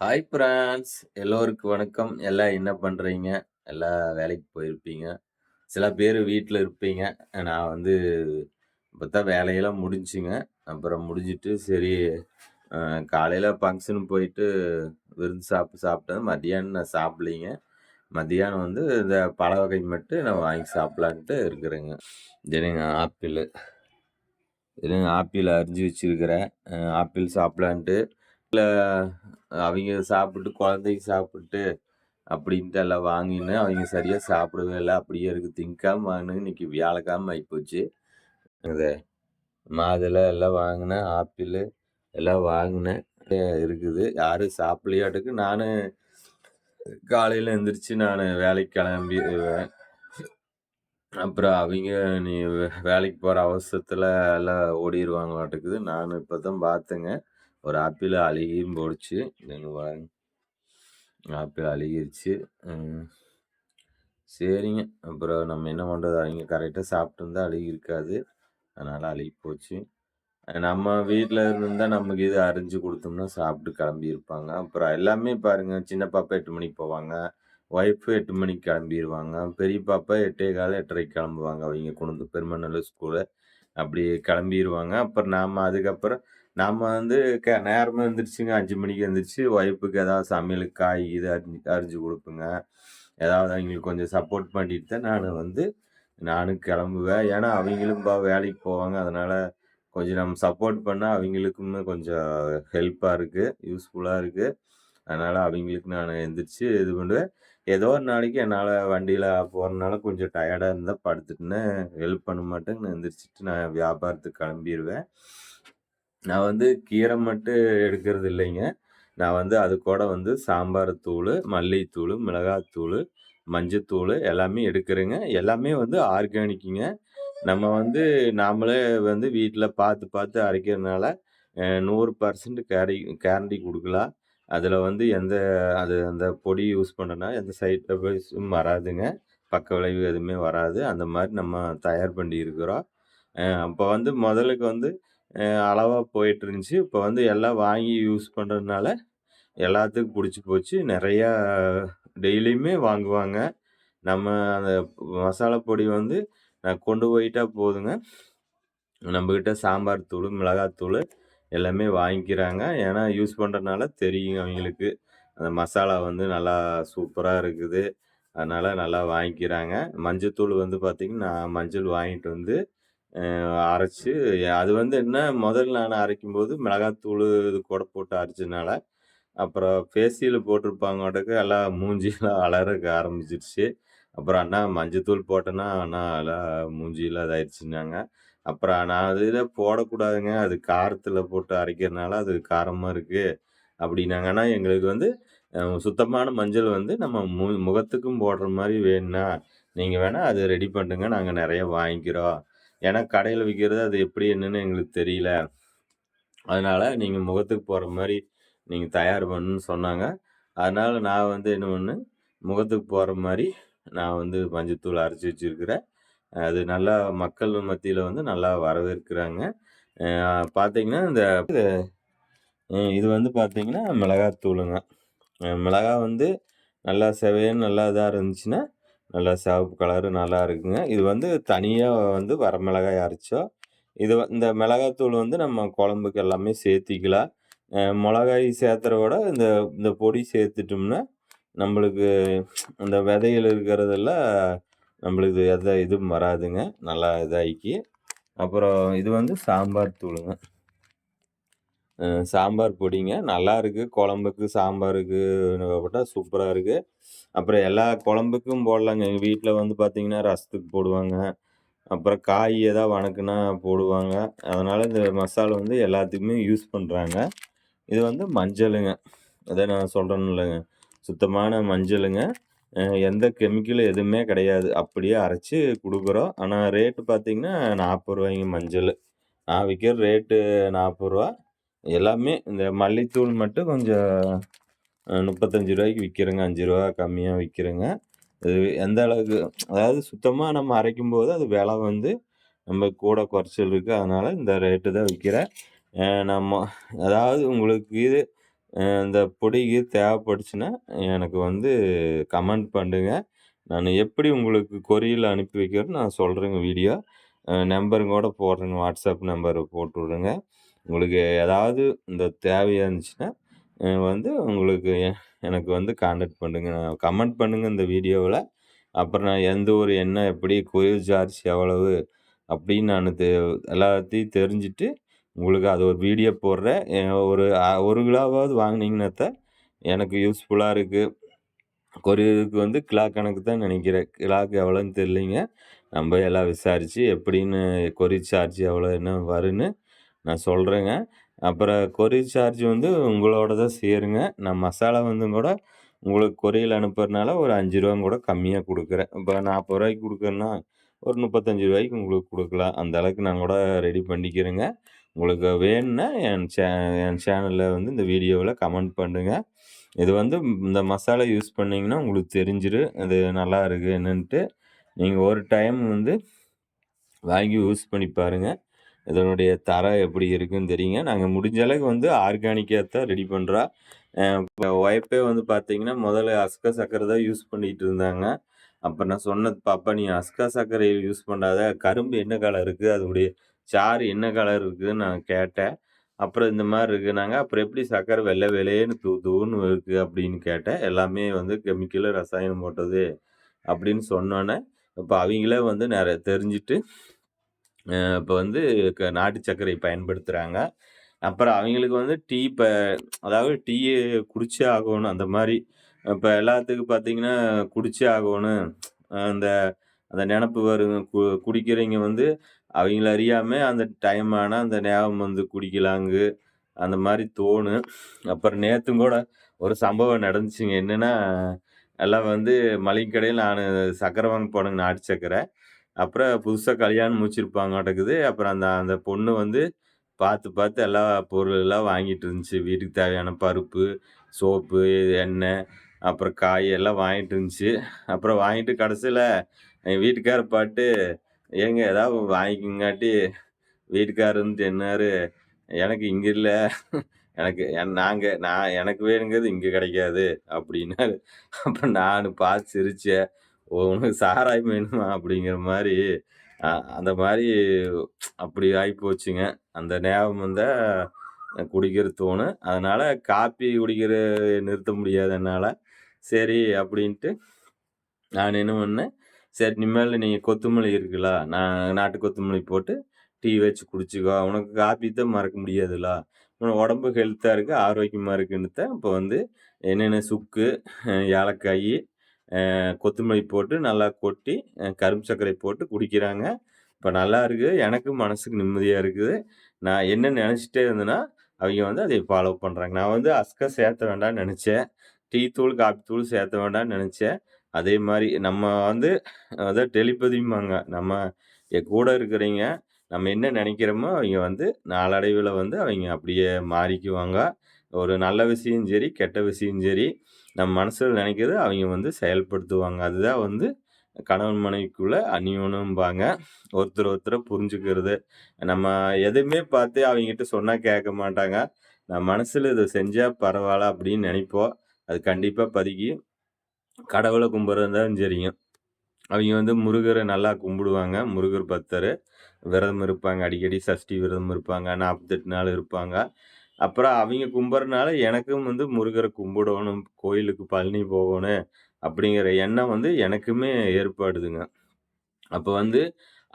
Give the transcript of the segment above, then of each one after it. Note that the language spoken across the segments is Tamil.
ஹாய் பிரான்ஸ் எல்லோருக்கும் வணக்கம். எல்லாம் என்ன பண்ணுறீங்க எல்லாம் வேலைக்கு போயிருப்பீங்க. சில பேர் வீட்டில் இருப்பீங்க. நான் வந்து இப்போ தான் வேலையெல்லாம் முடிஞ்சுங்க. அப்புறம் முடிஞ்சிட்டு சரி காலையில் ஃபங்க்ஷன் போயிட்டு விருந்து சாப்பிட்டு சாப்பிட்டேன் மதியானம் நான் சாப்பிட்லிங்க மதியானம் வந்து இந்த பழ வகை மட்டும் நான் வாங்கி சாப்பிட்லான்ட்டு இருக்கிறேங்க. தினங்க ஆப்பிள்? தினங்க ஆப்பிள் அரிஞ்சு வச்சுருக்கிறேன் ஆப்பிள் சாப்பிட்லான்ட்டு இல்லை அவங்க சாப்பிட்டு குழந்தைங்க சாப்பிட்டு அப்படின்ட்டு எல்லாம் வாங்கினேன் அவங்க சரியாக சாப்பிடவே இல்லை. அப்படியே இருக்குது திங்காம வாங்கினு இன்னைக்கு வியாழக்காமல் ஆகிப்போச்சு இது மாதுளை எல்லாம் வாங்கினேன் ஆப்பிள் எல்லாம் வாங்கினேன். இருக்குது. யாரும் சாப்பிடலையாட்டுக்கு நான் காலையில் எழுந்திரிச்சு நான் வேலைக்கு கிளம்பிடுவேன். அப்புறம் அவங்க நீ வேலைக்கு போகிற அவசரத்தில் எல்லாம் ஓடிடுவாங்களாட்டுக்குது நான் இப்போ தான் பார்த்தேங்க. ஒரு ஆப்பிள் அழுகியும் போடுச்சு. நீங்கள் ஆப்பிள் அழுகிருச்சு. சரிங்க. அப்புறம் நம்ம என்ன பண்ணுறது அவங்க கரெக்டாக சாப்பிட்டு இருந்தால் அழுகி இருக்காது அதனால் அழுகி போச்சு. நம்ம வீட்டில் இருந்தால் நமக்கு இது அரிஞ்சு கொடுத்தோம்னா சாப்பிட்டு கிளம்பியிருப்பாங்க. அப்புறம் எல்லாமே பாருங்கள் சின்ன பாப்பா எட்டு மணிக்கு போவாங்க. ஒய்ஃபு எட்டு மணிக்கு கிளம்பிடுவாங்க பெரிய பாப்பா எட்டே கால எட்டரைக்கு கிளம்புவாங்க. அவங்க கொண்டு பெருமநல்லூர் ஸ்கூலு அப்படி கிளம்பிடுவாங்க அப்புறம் நாம் அதுக்கப்புறம் நம்ம வந்து க நேரமாக எழுந்திரிச்சுங்க அஞ்சு மணிக்கு எழுந்திரிச்சு ஒய்ஃபுக்கு ஏதாவது சமையலுக்கு காய் இது அரிஞ்சு அரிஞ்சு கொடுப்பேங்க. ஏதாவது அவங்களுக்கு கொஞ்சம் சப்போர்ட் பண்ணிட்டு தான் நான் வந்து நானும் கிளம்புவேன். ஏன்னா அவங்களும் பா வேலைக்கு போவாங்க. அதனால் கொஞ்சம் நம்ம சப்போர்ட் பண்ணால் அவங்களுக்குமே கொஞ்சம் ஹெல்ப்பாக இருக்குது யூஸ்ஃபுல்லாக இருக்குது அதனால் அவங்களுக்கு நான் எந்திரிச்சு இது பண்ணுவேன். ஏதோ ஒரு நாளைக்கு என்னால் வண்டியில் போகிறனால கொஞ்சம் டயர்டாக இருந்தால் படுத்துட்டுன்னு ஹெல்ப் பண்ண மாட்டேங்க நான் எந்திரிச்சிட்டு நான் வியாபாரத்துக்கு கிளம்பிடுவேன் நான் வந்து கீரை மட்டும் எடுக்கிறது இல்லைங்க. நான் வந்து அது கூட வந்து சாம்பார் தூள், மல்லித்தூள், மிளகாத்தூள், மஞ்சத்தூள் எல்லாமே எடுக்கிறேங்க. எல்லாமே வந்து ஆர்கானிக்குங்க. நம்ம வந்து நாமளே வந்து வீட்டில் பார்த்து பார்த்து அரைக்கிறதுனால நூறு பர்சன்ட் கேரி கேரண்டி கொடுக்கலாம் அதில் வந்து எந்த அது அந்த பொடி யூஸ் பண்ணனா எந்த சைட் எஃபெக்ட்ஸும் வராதுங்க. பக்க விளைவு எதுவுமே வராது. அந்த மாதிரி நம்ம தயார் பண்ணி இருக்கிறோம். அப்போ வந்து முதலுக்கு வந்து அளவாக போயிட்டு இருந்துச்சு இப்போ வந்து எல்லாம் வாங்கி யூஸ் பண்ணுறதுனால, எல்லாத்துக்கும் பிடிச்சி போச்சு. நிறையா டெய்லியுமே வாங்குவாங்க. நம்ம அந்த மசாலா பொடி வந்து நான் கொண்டு போயிட்டா போதுங்க. நம்மக்கிட்ட சாம்பார் தூள், மிளகாத்தூள் எல்லாமே வாங்கிக்கிறாங்க. ஏன்னா யூஸ் பண்ணுறதுனால தெரியும் அவங்களுக்கு. அந்த மசாலா வந்து நல்லா சூப்பராக இருக்குது. அதனால் நல்லா வாங்கிக்கிறாங்க. மஞ்சத்தூள் வந்து பார்த்திங்கன்னா, நான் மஞ்சள் வாங்கிட்டு வந்து அரைச்சி அது வந்து என்ன முதல்ல நான் அரைக்கும்போது மிளகாத்தூள் இது கூட போட்டு அரைச்சதுனால, அப்புறம் ஃபேஸியில் போட்டிருப்பாங்கட்டுக்கு எல்லாம் மூஞ்சியெல்லாம் அலறக்க ஆரம்பிச்சிருச்சு. அப்புறம் அண்ணா மஞ்சத்தூள் போட்டேன்னா, அண்ணா எல்லாம் மூஞ்சியெல்லாம் இதாயிடுச்சுன்னாங்க. அப்புறம் நான் அதில் போடக்கூடாதுங்க. அது காரத்தில் போட்டு அரைக்கிறனால அது காரமாக இருக்குது அப்படின்னாங்கன்னா எங்களுக்கு வந்து சுத்தமான மஞ்சள் வந்து நம்ம மு முகத்துக்கும் போடுற மாதிரி வேணும்னா, நீங்கள் வேணால் அது ரெடி பண்ணுங்க. நாங்கள் நிறைய வாங்கிக்கிறோம். ஏன்னா கடையில் விற்கிறது அது எப்படி என்னன்னு எங்களுக்கு தெரியல. அதனால் நீங்கள் முகத்துக்கு போகிற மாதிரி நீங்கள் தயார் பண்ணுன்னு சொன்னாங்க. அதனால் நான் வந்து என்ன ஒன்று முகத்துக்கு போகிற மாதிரி நான் வந்து மஞ்சத்தூள் அரைச்சி வச்சுருக்கிறேன். அது நல்லா மக்கள் மத்தியில் வந்து நல்லா வரவேற்கிறாங்க. பார்த்தீங்கன்னா இந்த இது வந்து பார்த்தீங்கன்னா மிளகாத்தூளுங்க. மிளகா வந்து நல்லா செவையன்னு நல்லா இதாக இருந்துச்சுன்னா நல்லா சிவப்பு கலரு நல்லா இருக்குங்க. இது வந்து தனியாக வந்து வரமிளகாய் அரைச்சோம் இது இந்த மிளகாத்தூள் வந்து நம்ம குழம்புக்கு எல்லாமே சேர்த்திக்கலாம். மிளகாய் சேர்த்துற விட இந்த இந்த பொடி சேர்த்துட்டோம்னா நம்மளுக்கு அந்த விதையில் இருக்கிறதெல்லாம் நம்மளுக்கு எதை இதுவும் வராதுங்க. நல்லா இதாகி அப்புறம் இது வந்து சாம்பார் தூளுங்க. சாம்பார் பொடிங்க. நல்லா இருக்குது குழம்புக்கு சாம்பாருக்கு போட்டால் சூப்பராக இருக்குது அப்புறம் எல்லா குழம்புக்கும் போடலாங்க. எங்கள் வீட்டில் வந்து பார்த்திங்கன்னா ரசத்துக்கு போடுவாங்க. அப்புறம் காய் ஏதாவது வணக்குனா போடுவாங்க. அதனால் இந்த மசாலா வந்து எல்லாத்துக்குமே யூஸ் பண்ணுறாங்க இது வந்து மஞ்சளுங்க. அதை நான் சொல்கிறேன்னு இல்லைங்க. சுத்தமான மஞ்சளுங்க. எந்த கெமிக்கலும் எதுவுமே கிடையாது. அப்படியே அரைச்சி கொடுக்குறோம். ஆனால் ரேட்டு பார்த்திங்கன்னா நாற்பது ரூபாய்ங்க மஞ்சள். நான் விற்கிற ரேட்டு நாற்பது ரூபா. எல்லாமே இந்த மல்லித்தூள் மட்டும் கொஞ்சம் முப்பத்தஞ்சு ரூபாய்க்கு விற்கிறேங்க அஞ்சு ரூபா கம்மியாக விற்கிறேங்க அது எந்த அளவுக்கு அதாவது சுத்தமாக நம்ம அரைக்கும் போது அது விலை வந்து நம்ம கூட குறைச்சல் இருக்குது அதனால் இந்த ரேட்டு தான் விற்கிறேன் நம்ம அதாவது உங்களுக்கு இது இந்த பொடிக்கு தேவைப்படுச்சுன்னா எனக்கு வந்து கமெண்ட் பண்ணுங்க. நான் எப்படி உங்களுக்கு கொரியர்ல அனுப்பி வைக்கிறேன்னு நான் சொல்கிறேங்க வீடியோ. நம்பருங்க கூட போடுறேங்க. வாட்ஸ்அப் நம்பர் போட்டு விடுறேங்க. உங்களுக்கு ஏதாவது இந்த தேவையாக இருந்துச்சுன்னா, வந்து உங்களுக்கு எனக்கு வந்து காண்டாக்ட் பண்ணுங்கள் கமெண்ட் பண்ணுங்கள் இந்த வீடியோவில் அப்புறம் நான் எந்த ஒரு என்ன எப்படி கொரியர் சார்ஜ் எவ்வளவு அப்படின்னு நான் தெ எல்லாத்தையும் தெரிஞ்சுட்டு, உங்களுக்கு அது ஒரு வீடியோ போடுறேன். ஒரு ஒரு கிலோவாவது வாங்குனீங்கன்னா தான் எனக்கு யூஸ்ஃபுல்லாக இருக்குது கொரியருக்கு வந்து கிலா கணக்கு தான் நினைக்கிறேன் கிலாக்கு எவ்வளோன்னு தெரியலைங்க. நம்ம எல்லாம் விசாரித்து எப்படின்னு கொரியர் சார்ஜ் எவ்வளோ என்ன வருன்னு நான் சொல்கிறேங்க அப்புறம் கொரியர் சார்ஜ் வந்து உங்களோட தான் சேருங்க. நான் மசாலா வந்து கூட உங்களுக்கு கொரியர்ல அனுப்புறதுனால ஒரு அஞ்சு ரூபா கூட கம்மியாக கொடுக்குறேன் இப்போ நாற்பது ரூபாய்க்கு கொடுக்குறேன்னா ஒரு முப்பத்தஞ்சு ரூபாய்க்கு உங்களுக்கு கொடுக்கலாம் அந்த அளவுக்கு நான் கூட ரெடி பண்ணிக்கிறேங்க. உங்களுக்கு வேணும்னா என் சே என் சேனலில் வந்து இந்த வீடியோவில் கமெண்ட் பண்ணுங்கள் இது வந்து இந்த மசாலா யூஸ் பண்ணிங்கன்னா உங்களுக்கு தெரிஞ்சிரு அது நல்லா இருக்குது என்னன்ட்டு. நீங்கள் ஒரு டைம் வந்து வாங்கி யூஸ் பண்ணி பாருங்க. இதனுடைய தரம் எப்படி இருக்குன்னு தெரியுங்க. நாங்கள் முடிஞ்ச அளவுக்கு வந்து ஆர்கானிக்காக தான் ரெடி பண்ணுறா ஒய்ஃபே வந்து பார்த்தீங்கன்னா, முதல்ல அஸ்கா சக்கரை தான் யூஸ் பண்ணிகிட்டு இருந்தாங்க. அப்போ நான் சொன்னது, "பாப்பா நீ அஸ்கா சர்க்கரைய யூஸ் பண்ணாத. கரும்பு என்ன கலர் இருக்குது அதோடைய சாறு என்ன கலர் இருக்குதுன்னு நான் கேட்டேன். அப்புறம் இந்த மாதிரி இருக்குனாங்க "அப்புறம் எப்படி சர்க்கரை வெள்ளை வெளேன்னு தூ தூன்னு இருக்குது அப்படின்னு கேட்டேன். "எல்லாமே வந்து கெமிக்கலு, ரசாயனம் போட்டது" அப்படின்னு சொன்னோன்னே இப்போ அவங்களே வந்து நிறைய தெரிஞ்சுட்டு, இப்போ வந்து க நாட்டு சர்க்கரை பயன்படுத்துகிறாங்க அப்புறம் அவங்களுக்கு வந்து டீ இப்போ அதாவது டீயை குடிச்சே ஆகணும் அந்த மாதிரி இப்போ எல்லாத்துக்கும் பார்த்தீங்கன்னா, குடிச்சே ஆகணும். அந்த அந்த நினப்பு வருங்க. கு குடிக்கிறவங்க வந்து அவங்கள அறியாமல் அந்த டைம் ஆனால் அந்த ஞாபகம் வந்து குடிக்கலாங்கு. அந்த மாதிரி தோணும். அப்புறம் நேற்றும் கூட ஒரு சம்பவம் நடந்துச்சுங்க. என்னன்னா, எல்லாம் வந்து மளிகை கடையில் நான் சக்கரை வாங்க போனேங்க நாட்டு சக்கரை அப்புறம் புதுசாக கல்யாணம் முடிச்சிருப்பாங்களாட்டுக்குது. அப்புறம் அந்த அந்த பொண்ணு வந்து பார்த்து, பார்த்து எல்லா பொருள் எல்லாம் வாங்கிட்டு இருந்துச்சு. வீட்டுக்கு தேவையான பருப்பு, சோப்பு, எண்ணெய், அப்புறம் காய் எல்லாம் வாங்கிட்டு இருந்துச்சு. அப்புறம் வாங்கிட்டு கடைசியில் எங்கள் வீட்டுக்காரர் பாட்டு, "ஏங்க ஏதாவது வாங்கிக்கங்காட்டி" வீட்டுக்காரர் வந்துட்டு என்னாரு, "எனக்கு இங்கே இல்லை எனக்கு நாங்கள் நான் எனக்கு வேணுங்கிறது இங்கே கிடைக்காது" அப்படின்னாரு. அப்புறம் நான் பார்த்து சிரிச்சேன். "ஓ! உனக்கு சாராயம் வேணுமா?" அப்படிங்கிற மாதிரி அந்த மாதிரி அப்படி ஆயிப்போச்சுங்க. அந்த ஞாபகம் வந்தால் குடிக்கிற தோணும். அதனால் காப்பி குடிக்கிற நிறுத்த முடியாது என்னால் சரி அப்படின்ட்டு நான் என்ன பண்ணேன், சரி இனிமேல் நீங்கள் கொத்தமல்லி இருக்குல்ல, நான் நாட்டு கொத்தமல்லி போட்டு டீ வச்சு குடிச்சிக்கோ உனக்கு காப்பி தான் மறக்க முடியாதுல்ல. உனக்கு உடம்பு ஹெல்த்தாக இருக்குது ஆரோக்கியமாக இருக்குன்னு தான் இப்போ வந்து என்னென்ன சுக்கு, ஏலக்காய் கொத்தமல்லி போட்டு நல்லா கொட்டி, கரும்பு சர்க்கரை போட்டு குடிக்கிறாங்க. இப்போ நல்லா இருக்குது எனக்கும் மனசுக்கு நிம்மதியாக இருக்குது. நான் என்ன நினச்சிட்டே இருந்தேன்னா, அவங்க வந்து அதை ஃபாலோ பண்ணுறாங்க நான் வந்து அஸ்கா சேர்த்த வேண்டாம்னு நினச்சேன் டீ தூள், காப்பி தூள் சேர்த்த வேண்டாம்னு நினச்சேன் அதே மாதிரி நம்ம வந்து அதான் டெலிபதிம்பாங்க. நம்ம என் கூட இருக்கிறீங்க நம்ம என்ன நினைக்கிறோமோ அவங்க வந்து நாளடைவில் வந்து அவங்க அப்படியே மாறிக்குவாங்க. ஒரு நல்ல விஷயம் சரி, கெட்ட விஷயம் சரி, நம்ம மனசில் நினைக்கிறது அவங்க வந்து செயல்படுத்துவாங்க. அதுதான் வந்து கணவன் மனைவிக்குள்ள அந்யோன்யம்பாங்க. ஒருத்தர் ஒருத்தரை புரிஞ்சுக்கிறது. நம்ம எதுவுமே பார்த்து அவங்ககிட்ட சொன்னால் கேட்க மாட்டாங்க. நான் மனசில் இதை செஞ்சால் பரவாயில்ல அப்படின்னு நினைப்போம் அது கண்டிப்பாக பதுக்கி கடவுளை கும்பிட்றதுதான் சரிங்க. அவங்க வந்து முருகரை நல்லா கும்பிடுவாங்க. முருகர் பக்தர் விரதம் இருப்பாங்க. அடிக்கடி சஷ்டி விரதம் இருப்பாங்க. 48 நாள் இருப்பாங்க. அப்புறம் அவங்க கும்பிடுறனால எனக்கும் வந்து முருகரை கும்பிடணும், கோயிலுக்கு பழனி போகணும் அப்படிங்கிற எண்ணம் வந்து எனக்குமே ஏற்படுதுங்க. அப்போ வந்து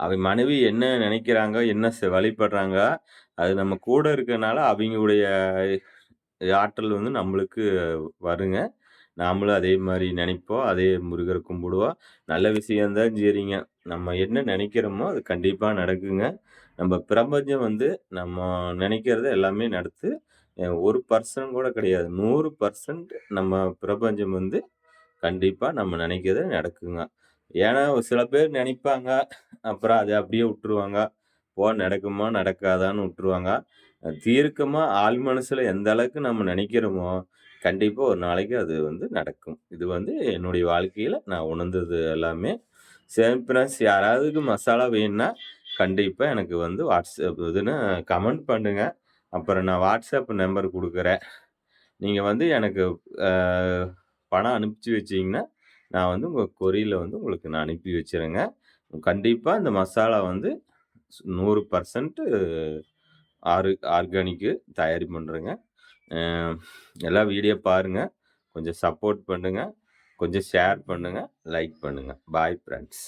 அவ மனைவி என்ன நினைக்கிறாங்க என்ன செ வழிபடுறாங்க, அது நம்ம கூட இருக்கனால அவங்களுடைய ஆற்றல் வந்து நம்மளுக்கு வருங்க. நாமளும் அதே மாதிரி நினைப்போம் அதே முருகர் கும்பிடுவோம். நல்ல விஷயம் தான் சரிங்க. நம்ம என்ன நினைக்கிறோமோ அது கண்டிப்பாக நடக்குங்க. நம்ம பிரபஞ்சம் வந்து நம்ம நினைக்கிறத எல்லாமே நடத்து. ஒரு பர்சன் கூட கிடையாது. 100% நம்ம பிரபஞ்சம் வந்து கண்டிப்பாக நம்ம நினைக்கிறது நடக்குங்க. ஏன்னா, சில பேர் நினைப்பாங்க அப்புறம் அதை அப்படியே விட்டுருவாங்க. போ நடக்குமா, நடக்காதான்னு விட்டுருவாங்க. தீர்க்கமாக ஆள் ஆழ் எந்த அளவுக்கு நம்ம நினைக்கிறோமோ கண்டிப்பாக ஒரு நாளைக்கு அது வந்து நடக்கும். இது வந்து என்னுடைய வாழ்க்கையில் நான் உணர்ந்தது எல்லாமே. சேம்பினஸ் யாராவதுக்கு மசாலா வேணும்னா, கண்டிப்பாக எனக்கு வந்து வாட்ஸ்அப் இதுன்னு கமெண்ட் பண்ணுங்க. அப்புறம் நான் வாட்ஸ்அப் நம்பர் கொடுக்குறேன் நீங்கள் வந்து எனக்கு பணம் அனுப்பிச்சு வச்சிங்கன்னா நான் வந்து உங்கள் கொரியில் வந்து உங்களுக்கு நான் அனுப்பி வச்சுருங்க கண்டிப்பாக இந்த மசாலா வந்து நூறு பர்சன்ட்டு ஆரு ஆர்கானிக்கு தயாரி பண்ணுறேங்க எல்லாம் வீடியோ பாருங்கள் கொஞ்சம் சப்போர்ட் பண்ணுங்கள் கொஞ்சம் ஷேர் பண்ணுங்கள் லைக் பண்ணுங்கள் பாய் ஃப்ரெண்ட்ஸ்.